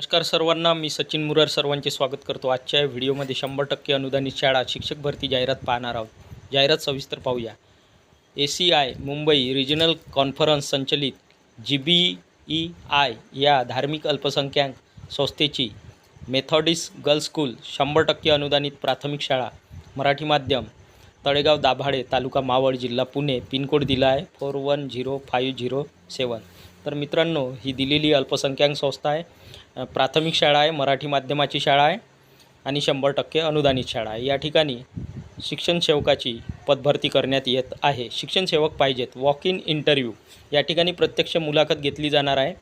नमस्कार सर्वांना मी सचिन मुरार सर्वांचे स्वागत करतो आजच्या व्हिडिओमध्ये. शंभर टक्के अनुदानित शाळा शिक्षक भरती जाहिरात पाहणार आहोत. जाहिरात सविस्तर पाहूया. A C I Mumbai regional conference संचलित जी बी ई आय या धार्मिक अल्पसंख्याक संस्थेची मेथॉडिस गर्ल्स स्कूल शंभर टक्के अनुदानित प्राथमिक शाळा मराठी माध्यम तळेगाव दाभाडे तालुका मावळ जिल्हा पुणे पिनकोड दिला आहे four one zero five zero seven. तर मित्रांनो ही दिलेली अल्पसंख्याक संस्था आहे. प्राथमिक शाळा आहे मराठी माध्यमाची शाळा आहे आणि शंभर टक्के अनुदानित शाळा आहे. या ठिकाणी शिक्षण सेवकाची पदभरती करण्यात येत आहे. शिक्षण सेवक पाहिजेत. वॉक इन इंटरव्ह्यू या ठिकाणी प्रत्यक्ष मुलाखत घेतली जाणार आहे.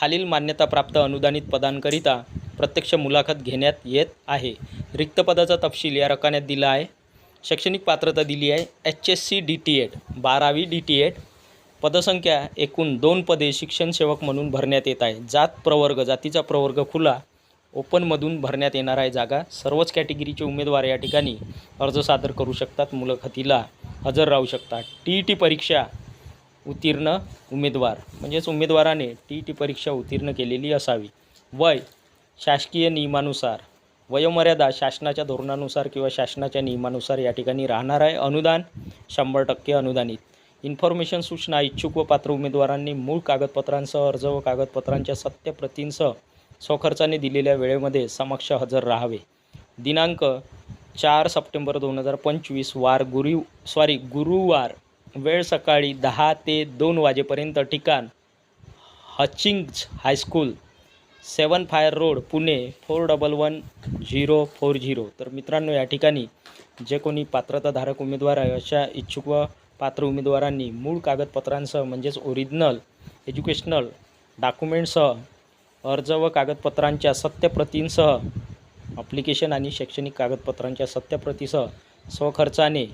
खालील मान्यताप्राप्त अनुदानित पदांकरिता प्रत्यक्ष मुलाखत घेण्यात येत आहे. रिक्त पदाचा तपशील या रकान्यात दिला आहे. शैक्षणिक पात्रता दिली आहे. H S C D T ed. बारावी डी टी एड. पदसंख्या एकूण दोन पदे शिक्षण सेवक म्हणून भरण्यात येत आहे. जात प्रवर्ग जातीचा प्रवर्ग खुला ओपनमधून भरण्यात येणार आहे जागा. सर्वच कॅटेगरीचे उमेदवार या ठिकाणी अर्ज सादर करू शकतात. मुलाखतीला हजर राहू शकतात. टी ई टी परीक्षा उत्तीर्ण उमेदवार. म्हणजेच उमेदवाराने टी ई टी परीक्षा उत्तीर्ण केलेली असावी. वय शासकीय नियमानुसार. वयोमर्यादा शासनाच्या धोरणानुसार किंवा शासनाच्या नियमानुसार या ठिकाणी राहणार आहे. अनुदान शंभर टक्के अनुदानित. इन्फॉर्मेशन सूचना इच्छुक व पात्र उमेदवारांनी मूळ कागदपत्रांसह अर्ज व कागदपत्रांच्या सत्यप्रतींसह स्वखर्चाने दिलेल्या वेळेमध्ये समक्ष हजर राहावे. दिनांक चार सप्टेंबर दोन हजार पंचवीस वार गुरु सॉरी गुरुवार वेळ सकाळी दहा ते दोन वाजेपर्यंत ठिकाण Hutchings high school seven fire road Pune four double one zero four zero. तर मित्रांनो या ठिकाणी जे कोणी पात्रताधारक उमेदवार आहे अशा इच्छुक व पात्र उमेदवारांनी मूळ कागदपत्रांसह म्हणजेच ओरिजिनल एज्युकेशनल डॉक्युमेंटसह अर्ज व कागदपत्रांच्या सत्यप्रतींसह अप्लिकेशन आणि शैक्षणिक कागदपत्रांच्या सत्यप्रतीसह स्वखर्चाने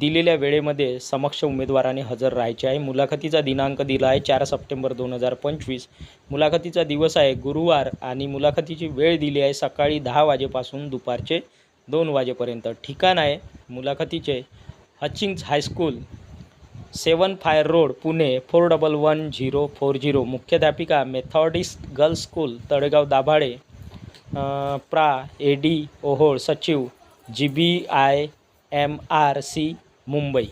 दिलेल्या वेळेमध्ये समक्ष उमेदवाराने हजर राहायचे आहे. मुलाखतीचा दिनांक दिला आहे. चार सप्टेंबर दोन हजार पंचवीस. मुलाखतीचा दिवस आहे. गुरुवार आणि मुलाखतीची वेळ दिली आहे. सकाळी दहा वाजेपासून दुपारचे दोन वाजेपर्यंत. ठिकाण आहे मुलाखतीचे Hutchings high school. Seven fire road Pune four double one zero four zero. मुख्याध्यापिका Methodist girls school Talegaon Dabhade. प्रा ए डी ओहोळ सचिव G B I M R C Mumbai.